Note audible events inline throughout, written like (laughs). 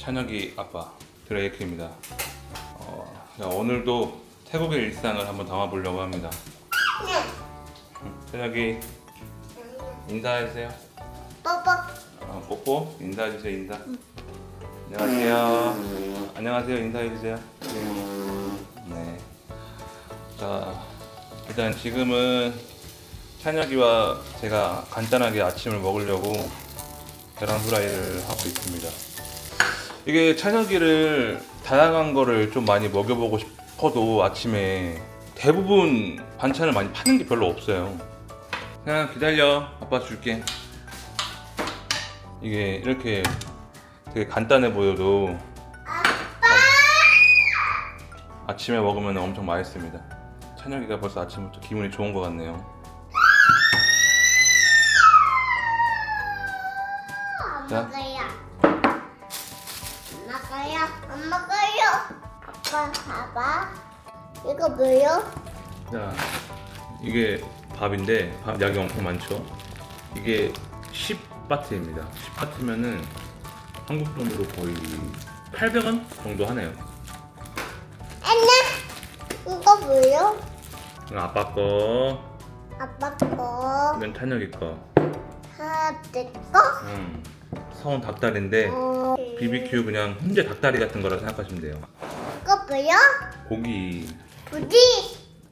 찬혁이 아빠 드레이크입니다. 어, 자, 오늘도 태국의 일상을 한번 담아보려고 합니다. 응, 찬혁이 인사해주세요. 뽀뽀. 어, 뽀뽀 인사해주세요 인사. 안녕하세요. 안녕하세요 인사해주세요. 네. 자 일단 지금은 찬혁이와 제가 간단하게 아침을 먹으려고 계란 후라이를 하고 있습니다. 이게 찬혁이를 다양한 거를 좀 많이 먹여보고 싶어도 아침에 대부분 반찬을 많이 파는 게 별로 없어요. 그냥 기다려. 아빠 줄게. 이게 이렇게 되게 간단해 보여도 아침에 먹으면 엄청 맛있습니다. 찬혁이가 벌써 아침부터 기분이 좋은 것 같네요. 안 자. 아빠 봐봐. 이거 뭐요? 자, 이게 밥인데 밥 약이 엄청 많죠. 이게 10바트입니다. 10바트면은 한국 돈으로 거의 800원 정도 하네요. 안녕. 이거 뭐요? 이건 아빠 거, 아빠 거. 이건 찬혁이 거. 하나 내 거. 음, 서운 닭다리인데 어. BBQ 그냥 훈제 닭다리 같은 거라 생각하시면 돼요. 뭐요? 고기 부디.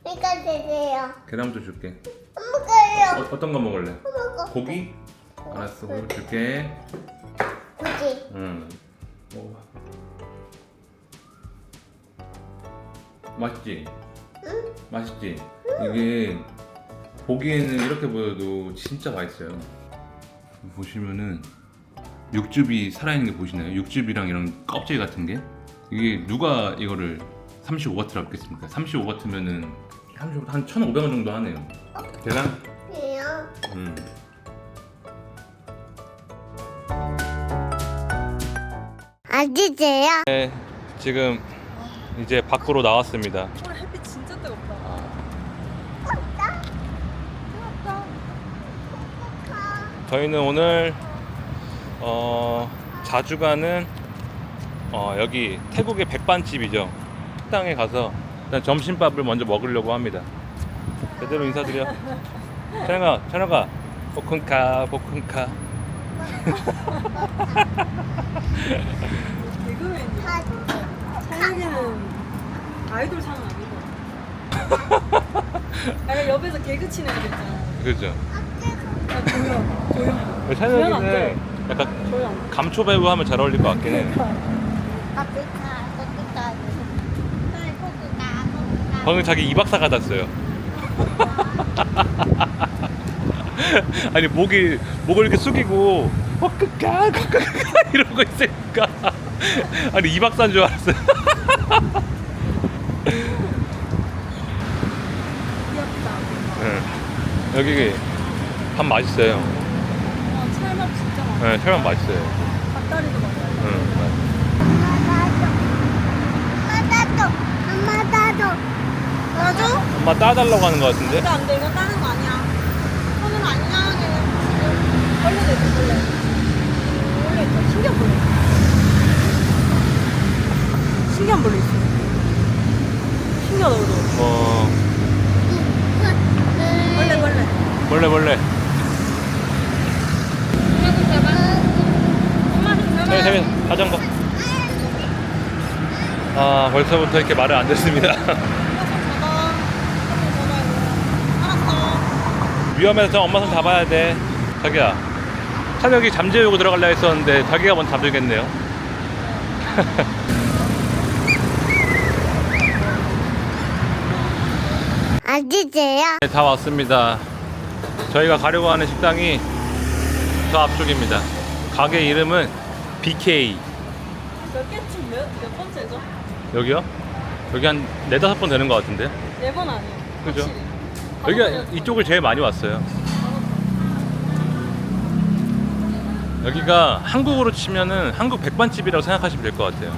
이거 드세요. 계란도 줄게. 안 먹어요. 어, 어떤 거 먹을래? 안 먹어. 고기? 알았어, 고기 줄게. 부디. 응. 먹어봐. 맛있지? 응? 맛있지? 이게 보기에는 이렇게 보여도 진짜 맛있어요. 보시면은 육즙이 살아있는 게 보시나요? 육즙이랑 이런 껍질 같은 게 이게 누가 이거를 35바트라고 했겠습니까? 35바트면은 한, 한 1,500원 정도 하네요. 계란? 그래요. 음. 아기제요? 네, 지금 이제 밖으로 나왔습니다. 오늘 햇빛 진짜 뜨겁다. 저희는 오늘 어, 자주 가는 어, 여기 태국의 백반집이죠. 식당에 가서 일단 점심밥을 먼저 먹으려고 합니다. 제대로 인사드려. 찬영아, 찬영아. 개그맨이. 찬혁이는 아이돌 상은 아니고. 약간 옆에서 개그 치는 애들 있잖아. 그죠? 야, 조용, 조용. 찬영이는 약간 조용. 감초 배우 하면 잘 어울릴 것 같긴 해. 방금 자기 이박사 같았어요. (laughs) 아니 목이 목을 이렇게 숙이고 헛끄까 헛끄까 (laughs) 이러고 있으니까 아니 이박사인 줄 알았어요. 응. (laughs) 여기 밥 맛있어요. 와, 찰밥 진짜 많아. 네, 철만 맛있어요. 닭다리도 많아. 응. 엄마 나도 엄마 나도 나도 엄마 따달라고 하는 것 같은데? 안 돼, 이거 따는 거 아니야. 손은 아니야. 그냥 벌레 내지, 벌레. 벌레 있어. 신기한 벌레. 신기한 벌레 있어. 신기하다, 그죠? 어 벌레, 벌레. 몰래 몰래. 엄마 좀 잡아. 네, 네, 자전거. 아 벌써부터 이렇게 말을 안 듣습니다. (laughs) 엄마 좀 잡아. 엄마 좀 잡아. 알았어. 위험해서 엄마 손 잡아야 돼. 자기야. 찬혁이 잠재우고 들어가려 했었는데 자기가 먼저 잠들겠네요. (laughs) 아기제요? 네, 다 왔습니다. 저희가 가려고 하는 식당이 저 앞쪽입니다. 가게 이름은 BK. 몇 개쯤 몇, 몇 번째죠? 여기요? 여기 한 네다섯 번 되는 것 같은데. 네 번 아니에요. 그죠? 확실히. 여기가. 이쪽을 제일 많이 왔어요. 여기가 한국으로 치면은 한국 백반집이라고 생각하시면 될 것 같아요.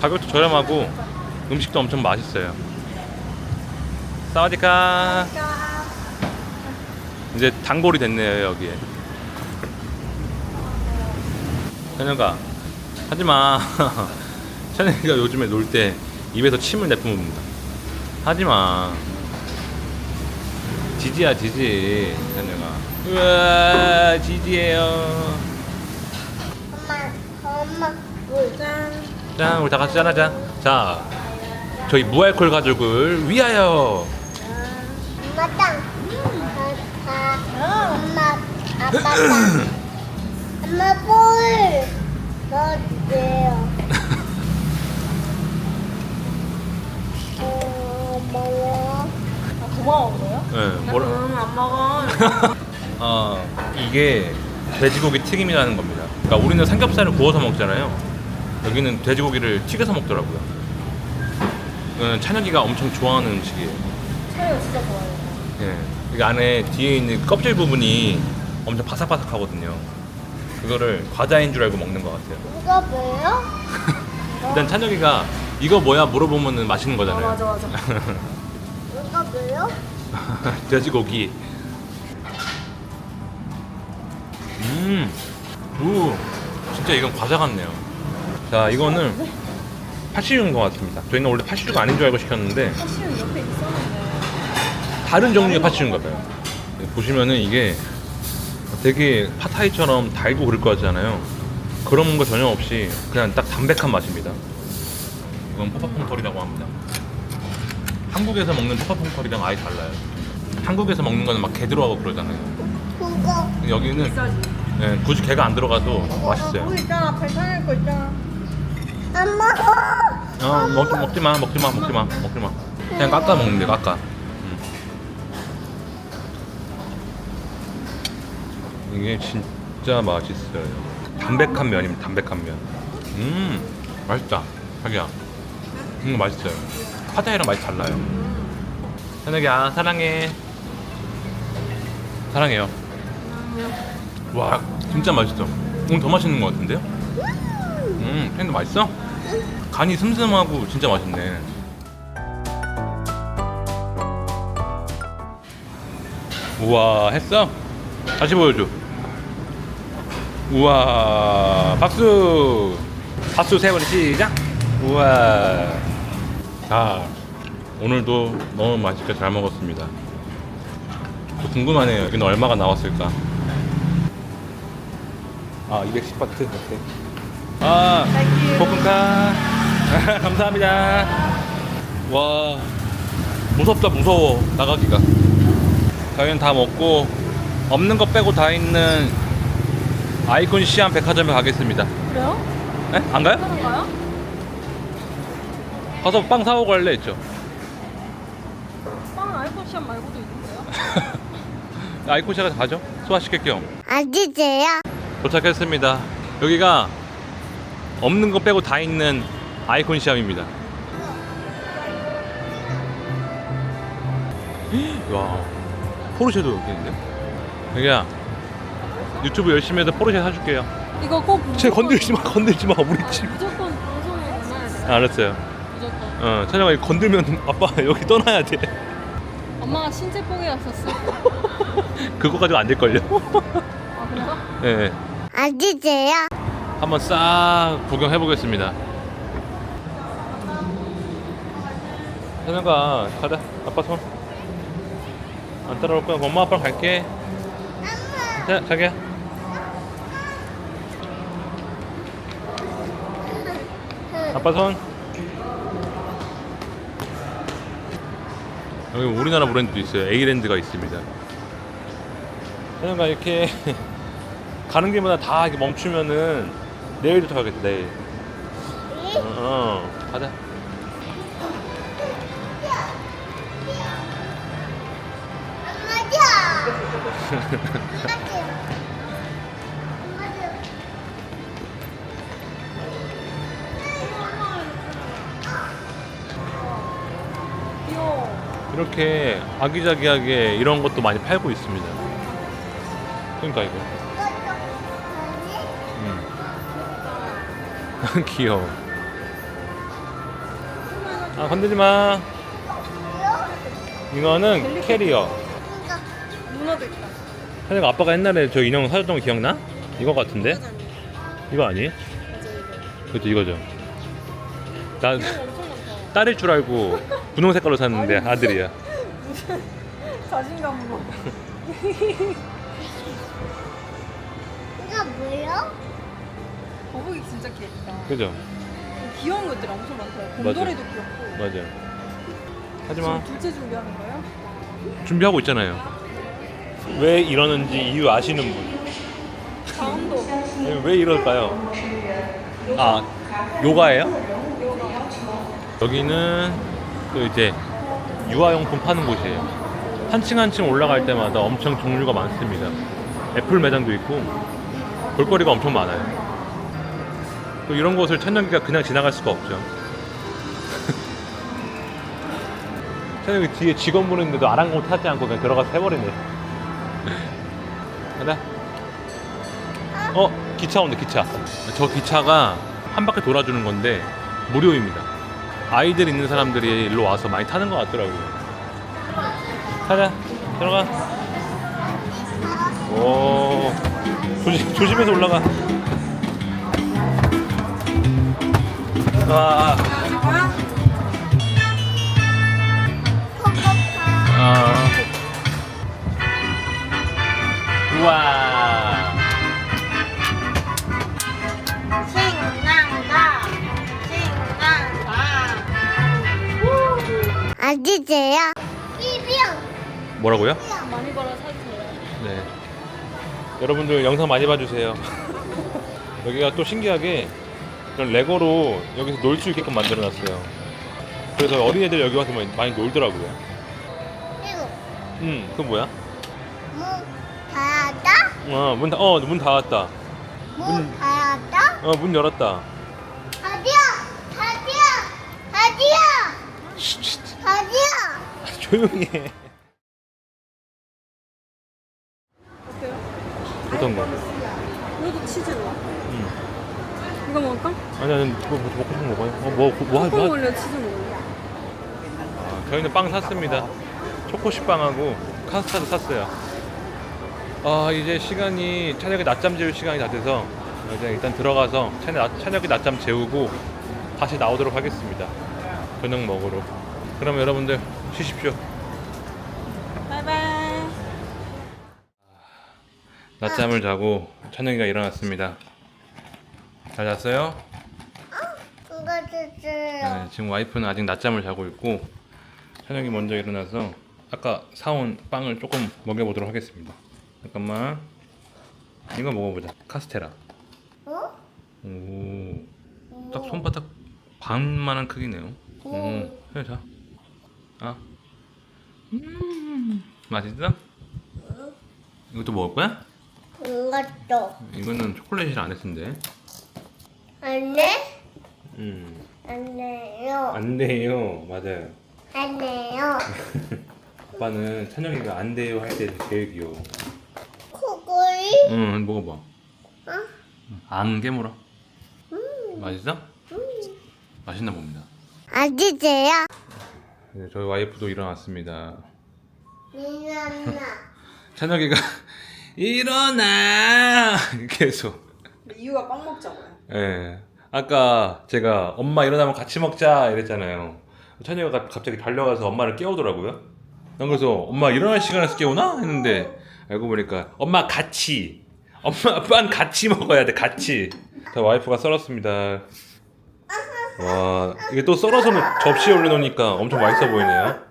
가격도 저렴하고 음식도 엄청 맛있어요. 사와디카. 이제 단골이 됐네요 여기에. 현영아 하지마. (laughs) 찬이가 요즘에 놀 때 입에서 침을 내뿜습니다. 하지마. 지지야 지지 찬이가. 우와 지지예요. 엄마, 엄마, 물. 짠. 자 우리 다 같이 짠하자. 자 저희 무알콜 가족을 위하여. 엄마 땅. 아, 아, 엄마, 아빠 땅. (clears throat) 엄마 볼. 넣어주세요. (laughs) 어, 고마워. 아, 고마워 그래요? 네, 나 뭐라? 그러면 안 먹어. 아 (laughs) 이게 돼지고기 튀김이라는 겁니다. 그러니까 우리는 삼겹살을 구워서 먹잖아요. 여기는 돼지고기를 튀겨서 먹더라고요. 이거는 찬혁이가 엄청 좋아하는 음식이에요. 차이가 진짜 좋아요. 예. 이 안에 뒤에 있는 껍질 부분이 엄청 바삭바삭하거든요. 그거를 과자인 줄 알고 먹는 것 같아요. 이거 뭐예요? (laughs) 일단 찬혁이가 이거 뭐야 물어보면 맛있는 아, 거잖아요. 맞아 맞아. (laughs) 뭐예요? (laughs) 돼지고기. 음, 오, 진짜 이건 과자 같네요. 자, 이거는 파시유인 것 같습니다. 저희는 원래 파시유가 아닌 줄 알고 시켰는데 사실은 옆에 있었는데. 다른 종류의 파시유인가 봐요. 네, 보시면은 이게 되게 파타이처럼 달고 그럴 것 같잖아요. 그런 거 전혀 없이 그냥 딱 담백한 맛입니다. 이건 포파퐁 털이라고 합니다. 한국에서 먹는 포파퐁털이랑 아예 달라요. 한국에서 먹는 거는 막게 들어가고 그러잖아요. 그거. 여기는 비싸지. 예, 굳이 게가 안 들어가도 맛있어요. 있잖아. 앞에 사는 거 있잖아. 안 먹어. 어, 먹지, 먹지 마, 먹지 마, 먹지 마, 먹지 마. 그냥 깎아 먹는 데 깎아. 음. 이게 진짜 맛있어요. 담백한 면입니다. 담백한 면. 음, 맛있다. 자기야. 이거 맛있어요. 파타이랑 맛이 달라요. 현욱이야, 사랑해. 사랑해요. 와, 진짜 맛있어. 오늘 더 맛있는 것 같은데요? 음, 팬도 맛있어? 간이 슴슴하고 진짜 맛있네. 우와, 했어? 다시 보여줘. 우와, 박수! 박수 세 번 시작! 우와. 자, 오늘도 너무 맛있게 잘 먹었습니다. 저 궁금하네요. 여기는 얼마가 나왔을까? 아, 210바트? 오케이. 아, 볶음카. (laughs) 감사합니다. 와, 무섭다, 무서워. 나가기가. 저희는 다 먹고, 없는 거 빼고 다 있는 아이콘 시안 백화점에 가겠습니다. 그래요? 에? 안 가요? 하는가요? 가서 빵 사오고 갈래 했죠. 빵 아이폰 시험 말고도 있는데요? (laughs) 아이콘 시가 가죠. 소화시킬 겸. 아지세요? 도착했습니다. 여기가 없는 거 빼고 다 있는 아이콘 시험입니다. (gasps) 와, 포르쉐도 여기 있는데? 여기야, 유튜브 열심히 해서 포르쉐 사줄게요. 이거 꼭 쟤 건들지 마, 건들지 마, 우리 집. 무조건 방송에 넣어야 돼. 아, 알았어요. 무조건. 어, 찬영아 이거 건들면 (laughs) 아빠 여기 떠나야 돼. 엄마가 신체 포기했었어. (laughs) 그거 가지고 안 될걸요? 아 그래요? 예. 네. 아지세요? 한번 싹 구경해 보겠습니다. 현영아 가자. 아빠 손. 안 따라올 거야. 엄마 아빠 갈게. 자 자기야. 아빠 손. 여기 우리나라 브랜드도 있어요. 에이랜드가 있습니다. 현영아 이렇게 (laughs) 가는 길마다 다 이렇게 멈추면은 내일부터 가겠다 내일 어, 어 가자 (laughs) 이렇게 아기자기하게 이런 것도 많이 팔고 있습니다 그러니까 이거 음. (laughs) 귀여워 아 건들지 마 이거는 캐리어 문어도 있다. 사실 아빠가 옛날에 저 인형 사줬던 거 기억나? 이거 같은데? 이거 아니에요? 이거. 그렇죠 이거죠. 나 많다. 딸일 줄 알고 분홍 색깔로 샀는데 아들이야. (laughs) 자신감으로. 이거 뭐요? 거북이 진짜 귀엽다. 그죠? 귀여운 것들 엄청 많아요. 곰돌이도 귀엽고. 맞아요. 지금 둘째 준비하는 거예요? 준비하고 있잖아요. 왜 이러는지 이유 아시는 분? 강원도. 왜 이럴까요? 아 요가예요? 여기는 또 이제 유아용품 파는 곳이에요. 한 층 한 층 올라갈 때마다 엄청 종류가 많습니다. 애플 매장도 있고 볼거리가 엄청 많아요. 또 이런 곳을 천연기가 그냥 지나갈 수가 없죠. (laughs) 천연기 뒤에 직원분 있는데도 아랑곳 타지 않고 그냥 들어가서 해버리네. (laughs) 가자. 어 기차 온다 기차 저 기차가 한 바퀴 돌아주는 건데 무료입니다 아이들 있는 사람들이 일로 와서 많이 타는 것 같더라고요. 가자 들어가. 오 조심, 조심해서 올라가. 와, 아. 우와 이병. 뭐라고요? 많이 벌어 사주세요. 네. 여러분들 영상 많이 봐주세요. (laughs) 여기가 또 신기하게 이런 레고로 여기서 놀 수 있게끔 만들어놨어요. 그래서 어린애들 여기 와서 많이, 놀더라고요. 이거 음, 그건 뭐야? 문 닫아? 어, 문, 다, 어, 문 닫았다. 문 닫아? 어, 문 열었다. 다디야, 다디야, 다디야, 쉿, 쉿. 다디야. 조용히 해. 어때요? 어떤 거? 이것도 치즈로. 음. 이거 먹을까? 아니, 아니, 뭐, 뭐 먹고 싶은 거 먹어요. 어, 뭐, 뭐, 뭐, 초코 뭐, 먹을래? 치즈 먹을래? 아, 저희는 빵 샀습니다. 초코식빵하고 카스타드 샀어요. 아 이제 시간이 찬혁이 낮잠 재울 시간이 다 돼서 이제 일단 들어가서 찬혁, 찬혁이 낮잠 재우고 다시 나오도록 하겠습니다. 저녁 먹으러. 그럼 여러분들 쉬십시오. 바이바이. 낮잠을 자고 찬혁이가 일어났습니다. 잘 잤어요? 그거 주세요. 네, 지금 와이프는 아직 낮잠을 자고 있고 찬혁이 먼저 일어나서 아까 사온 빵을 조금 먹여보도록 하겠습니다. 잠깐만 이거 먹어보자 카스테라 어? 오 딱 손바닥 반만한 크기네요 오 해, 자 아. 음 맛있어? 이것도 먹을 거야? 이것도 이거는 초콜릿이라 안 했는데 안 돼? 음 안 돼요. 안 돼요 맞아요 안 돼요. (laughs) 아빠는 찬혁이가 안 돼요 할 때 제일 귀여워 코골이? 응 먹어봐 어? 안 깨물어 맛있어? 맛있나 봅니다 아기제 야. 네, 저희 와이프도 일어났습니다. 미나나. (laughs) 찬혁이가 (laughs) 일어나! (laughs) 계속. 이유가 빵 먹자고요. 예. 아까 제가 엄마 일어나면 같이 먹자 이랬잖아요. 찬혁이가 갑자기 달려가서 엄마를 깨우더라고요. 난 그래서 엄마 일어날 시간에서 깨우나? 했는데 알고 보니까 엄마 같이. 엄마 아빠는 같이 먹어야 돼 같이. 자 와이프가 썰었습니다 와 이게 또 썰어서 접시에 올려놓으니까 엄청 맛있어 보이네요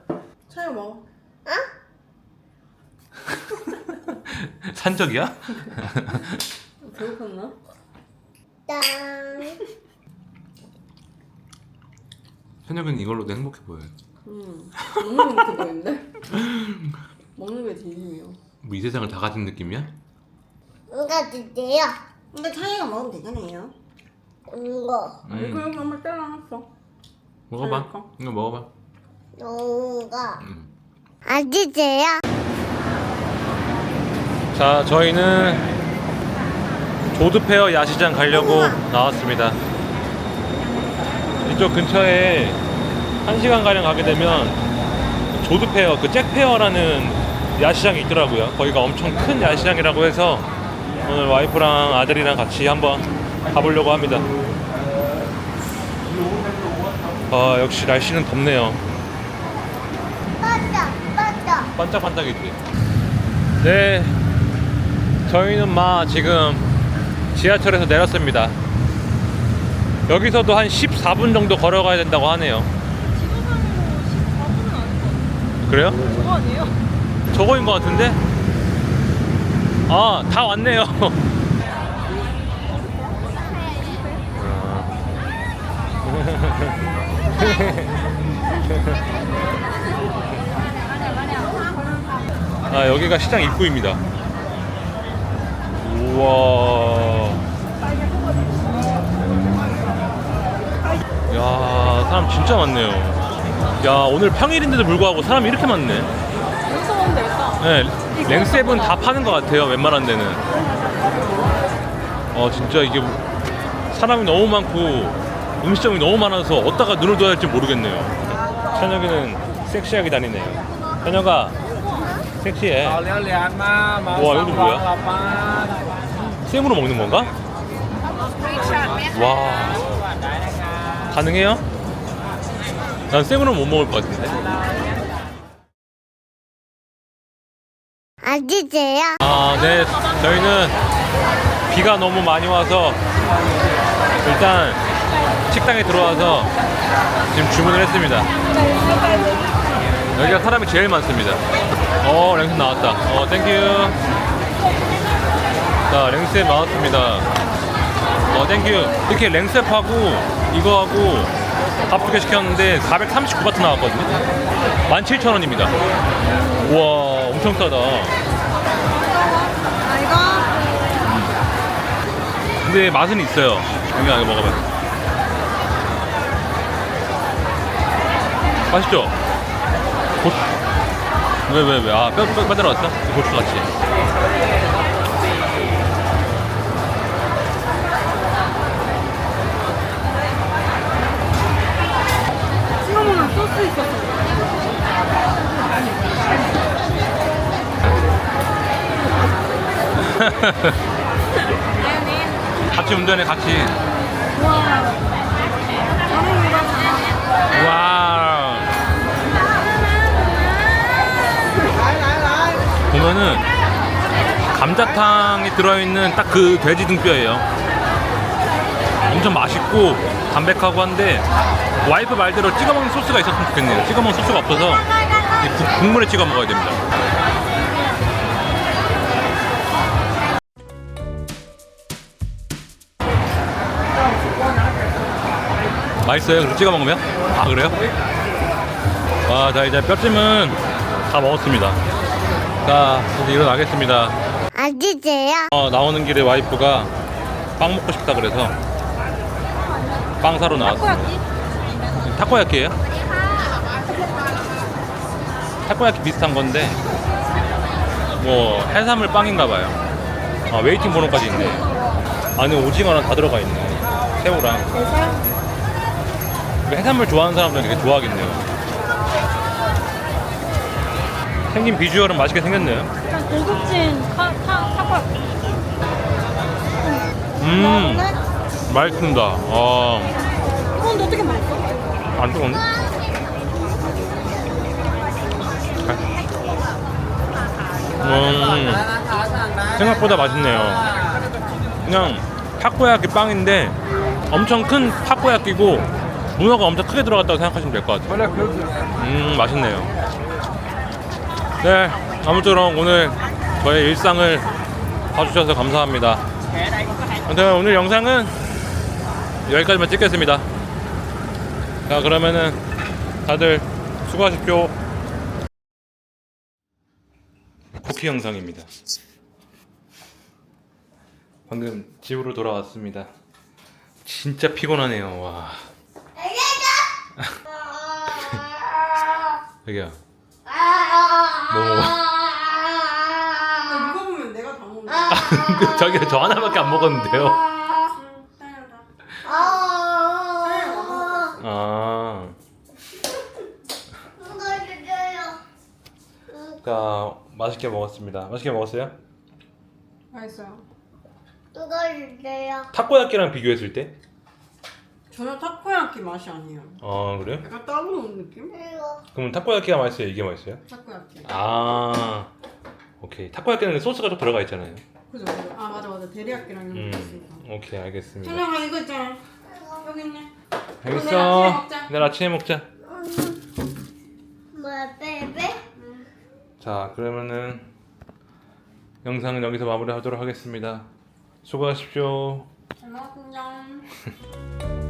차려 먹어. (laughs) 산적이야? 배고팠나? 땅. 찬혁이는 이걸로도 행복해 보여요 음. 게 그거 보이는데? 먹는 게 (laughs) 진심이요. 뭐 이 세상을 다 가진 느낌이야? 이거 주세요. 근데 차이가 먹으면 되잖아요. 이거. 음, 이거 엄마 잘라놨어. 먹어봐. 이거 먹어봐 이거. 음. 아기제야. 자, 저희는 조드페어 야시장 가려고 나왔습니다. 이쪽 근처에 한 시간 가량 가게 되면 조드페어, 그 잭페어라는 야시장이 있더라고요. 거기가 엄청 큰 야시장이라고 해서 오늘 와이프랑 아들이랑 같이 한번 가보려고 합니다. 아 역시 날씨는 덥네요. 맞다, 맞다. 반짝반짝이지. 네, 저희는 마 지금 지하철에서 내렸습니다. 여기서도 한 14분 정도 걸어가야 된다고 하네요. 지도상으로 14분은 아닌 것 같아요. 그래요? 저거 아니에요? 저거인 것 같은데? 아, 다 왔네요. (laughs) 아, 여기가 시장 입구입니다. 우와. 야, 사람 진짜 많네요. 야, 오늘 평일인데도 불구하고 사람이 이렇게 많네. 네, 랭셉은 다 파는 것 같아요. 웬만한 데는. 어 진짜 이게 사람이 너무 많고 음식점이 너무 많아서 어디다가 눈을 둬야 할지 모르겠네요. 현혁이는 섹시하게 다니네요. 현혁아, 섹시해. 와, 이거 뭐야? 쌤으로 먹는 건가? 와, 가능해요? 난 쌤으로 못 먹을 것 같은데. 아시세요? 아, 네. 저희는 비가 너무 많이 와서 일단 식당에 들어와서 지금 주문을 했습니다. 여기가 사람이 제일 많습니다. 어, 랭스 나왔다. 어, 땡큐. 자, 랭스에 나왔습니다. 어, 땡큐. 이렇게 랭스하고 이거하고 밥 두 개 시켰는데 439바트 나왔거든요. 17,000원입니다. 우와, 엄청 싸다. 아, 이거? 근데 맛은 있어요. 여기 안에 먹어봐. 맛있죠? 고... 왜, 왜, 왜? 아, 뼈, 뼈 빠져나왔어? 고추 같이. 찍어 먹는 소스 있었어. (laughs) 같이 운전해, 같이. 와. 와. 보면은 감자탕이 들어있는 딱 그 돼지 등뼈예요. 엄청 맛있고 담백하고 한데 와이프 말대로 찍어 먹는 소스가 있었으면 좋겠네요. 찍어 먹는 소스가 없어서 국물에 찍어 먹어야 됩니다. 맛있어요? 그렇게 찍어 먹으면? 아 그래요? 아, 자 이제 뼈찜은 다 먹었습니다. 자 이제 일어나겠습니다. 아지세요? 어, 나오는 길에 와이프가 빵 먹고 싶다 그래서 빵 사러 나왔습니다. 타코야끼? 타코야끼예요? 타코야끼 비슷한 건데 뭐 해산물 빵인가 봐요. 아, 웨이팅 번호까지 있네. 안에 오징어랑 다 들어가 있네. 새우랑. 해산물 좋아하는 사람들은 되게 좋아하겠네요. 생긴 비주얼은 맛있게 생겼네요. 약간 고급진 타, 타, 타코야끼. 음, 맛있습니다. 아, 이건 너 어떻게 먹었어? 안 뜨거운데? 음, 생각보다 맛있네요. 그냥 타코야끼 빵인데 엄청 큰 타코야끼고 문어가 엄청 크게 들어갔다고 생각하시면 될 것 같아요. 음, 맛있네요. 네, 아무쪼록 오늘 저의 일상을 봐주셔서 감사합니다. 아무튼 오늘 영상은 여기까지만 찍겠습니다. 자, 그러면은 다들 수고하십시오. 쿠키 영상입니다. 방금 집으로 돌아왔습니다. 진짜 피곤하네요. 와. (laughs) 여기야. 뭐 먹어? 이거 보면 내가 다 먹는 그 저기 저 하나밖에 안 먹었는데요. 아. 자, 맛있게 먹었습니다. 맛있게 먹었어요? 맛있어요. 누가 주세요? 타코야끼랑 비교했을 때? 전혀 타코야키 맛이 아니에요. 아 그래요? 약간 따로 놓은 느낌? 이거 그럼 타코야키가 맛있어요? 이게 맛있어요? 타코야키. 아 오케이 타코야키는 소스가 좀 들어가 있잖아요 그죠 그죠. 아 맞아 맞아 데리야끼랑 이런 거 있으니까. 음 오케이 알겠습니다 천영아 이거 있잖아. 여기 있네. 내일 아침에 알겠어 먹자. 내일 아침에 먹자 뭐야 베베? 자 그러면은 영상은 여기서 마무리하도록 하겠습니다 수고하십시오 잘 먹었습니다. (laughs)